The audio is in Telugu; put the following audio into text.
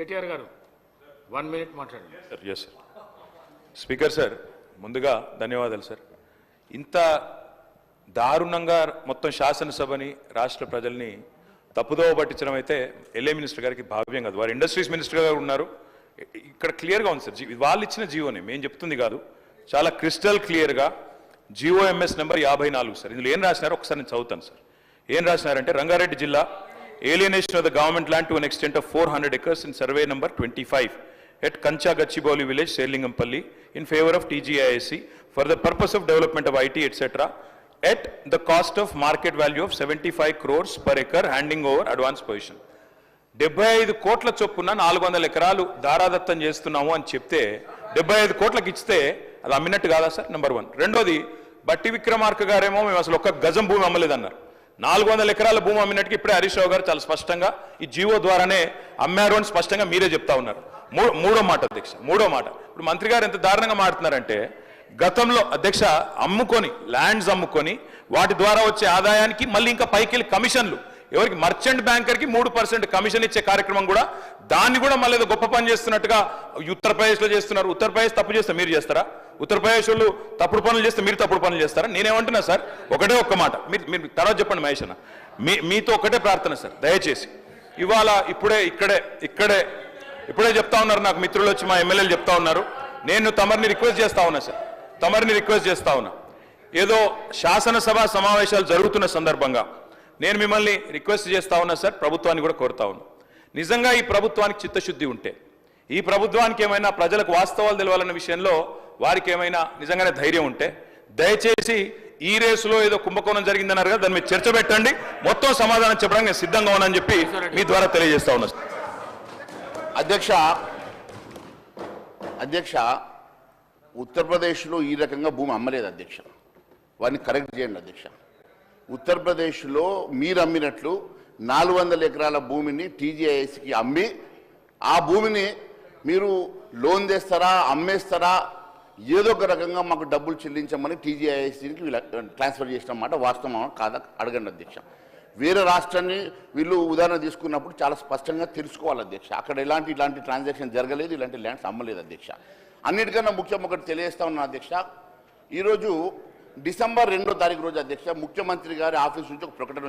కేటీఆర్ గారు వన్ మినిట్ మాట్లాడండి. Sir yes sir speaker sir ముందుగా ధన్యవాదాలు సార్. ఇంత దారుణంగా మొత్తం శాసనసభని రాష్ట్ర ప్రజల్ని తప్పుదోవ పట్టించడం అయితే ఎల్ఏ మినిస్టర్ గారికి భావ్యం కాదు. వారు ఇండస్ట్రీస్ మినిస్టర్ గారు ఉన్నారు. ఇక్కడ క్లియర్గా ఉంది సార్ జీ- వాళ్ళు ఇచ్చిన జీవోని మేము చెప్తుంది కాదు. చాలా క్రిస్టల్ క్లియర్గా జిఓఎంఎస్ నెంబర్ యాభై నాలుగు సార్. ఇందులో ఏం రాసినారో ఒకసారి నేను చదువుతాను సార్. ఏం రాసినారంటే రంగారెడ్డి జిల్లా alienation of the government land to an extent of 400 acres in survey number 25 at Kancha Gachibowli village, Serlingampalli, in favor of TGISC for the purpose of development of IT, etc., at the cost of market value of 75 crores per acre, handing over advance position. డెబ్బై ఐదు కోట్ల చొప్పున నాలుగు వందల ఎకరాలు దారాదత్తం చేస్తున్నాము అని చెప్తే డెబ్బై ఐదు కోట్లకి ఇస్తే అది అమ్మినట్టు కాదా సార్ నెంబర్ వన్ రెండోది బట్టి విక్రమార్క గారేమో మేము అసలు ఒక్క గజం భూమి అమ్మలేదన్నారు నాలుగు వందల ఎకరాల భూమి అమ్మినట్టుకి ఇప్పుడే హరీష్ రావు గారు చాలా స్పష్టంగా ఈ జీవో ద్వారానే అమ్మారు అని స్పష్టంగా మీరే చెప్తా ఉన్నారు. మూ- మూడో మాట అధ్యక్ష మూడో మాట. ఇప్పుడు మంత్రి గారు ఎంత దారుణంగా మాట్లాడుతున్నారంటే గతంలో అధ్యక్ష అమ్ముకొని ల్యాండ్స్ అమ్ముకొని వాటి ద్వారా వచ్చే ఆదాయానికి మళ్ళీ ఇంకా పైకి వెళ్ళి కమిషన్లు. ఎవరికి? మర్చెంట్ బ్యాంకర్కి మూడు పర్సెంట్ కమిషన్ ఇచ్చే కార్యక్రమం కూడా దాన్ని కూడా మళ్ళీ గొప్ప పని చేస్తున్నట్టుగా ఉత్తరప్రదేశ్లో చేస్తున్నారు. ఉత్తరప్రదేశ్ తప్పు చేస్తే మీరు చేస్తారా? ఉత్తరప్రదేశ్ వాళ్ళు తప్పుడు పనులు చేస్తే మీరు తప్పుడు పనులు చేస్తారా? నేనేమంటున్నా సార్ ఒకటే ఒక్క మాట. మీరు మీరు తర్వాత చెప్పండి మహేష్ అన్న. మీ మీతో ఒకటే ప్రార్థన సార్ దయచేసి. ఇవాళ ఇప్పుడే ఇక్కడే ఇక్కడే ఇప్పుడే చెప్తా ఉన్నారు నాకు మిత్రులు వచ్చి మా ఎమ్మెల్యేలు చెప్తా ఉన్నారు. నేను తమరిని రిక్వెస్ట్ చేస్తా ఉన్నా సార్ తమరిని రిక్వెస్ట్ చేస్తా ఉన్నా. ఏదో శాసనసభ సమావేశాలు జరుగుతున్న సందర్భంగా నేను మిమ్మల్ని రిక్వెస్ట్ చేస్తా ఉన్నా సార్ ప్రభుత్వాన్ని కూడా కోరుతా ఉన్నా. నిజంగా ఈ ప్రభుత్వానికి చిత్తశుద్ధి ఉంటే ఈ ప్రభుత్వానికి ఏమైనా ప్రజలకు వాస్తవాలు తెలవాలన్న విషయంలో వారికి ఏమైనా నిజంగానే ధైర్యం ఉంటే దయచేసి ఈ రేసులో ఏదో కుంభకోణం జరిగిందన్నారు కదా దాని మీద చర్చ పెట్టండి. మొత్తం సమాధానం చెప్పడానికి నేను సిద్ధంగా ఉన్నానని చెప్పి మీ ద్వారా తెలియజేస్తా ఉన్నా. అధ్యక్ష అధ్యక్ష ఉత్తరప్రదేశ్లో ఈ రకంగా భూమి అమ్మలేదు అధ్యక్ష. వారిని కరెక్ట్ చేయండి అధ్యక్ష. ఉత్తరప్రదేశ్లో మీరు అమ్మినట్లు నాలుగు వందల ఎకరాల భూమిని టీజీఐఎస్కి అమ్మి ఆ భూమిని మీరు లోన్ చేస్తారా అమ్మేస్తారా ఏదో ఒక రకంగా మాకు డబ్బులు చెల్లించమని టీజీఐఎస్సీకి వీళ్ళు ట్రాన్స్ఫర్ చేసిన మాట. వాస్తవం కాదా? అడగండి అధ్యక్ష. వేరే రాష్ట్రాన్ని వీళ్ళు ఉదాహరణ తీసుకున్నప్పుడు చాలా స్పష్టంగా తెలుసుకోవాలి అధ్యక్ష. అక్కడ ఎలాంటి ఇలాంటి ట్రాన్సాక్షన్ జరగలేదు ఇలాంటి ల్యాండ్స్ అమ్మలేదు అధ్యక్ష. అన్నిటికన్నా ముఖ్యం ఒకటి తెలియజేస్తా ఉన్నా అధ్యక్ష ఈరోజు డిసెంబర్ రెండో తారీఖు రోజు అధ్యక్ష ముఖ్యమంత్రి గారి ఆఫీస్ నుంచి ఒక ప్రకటన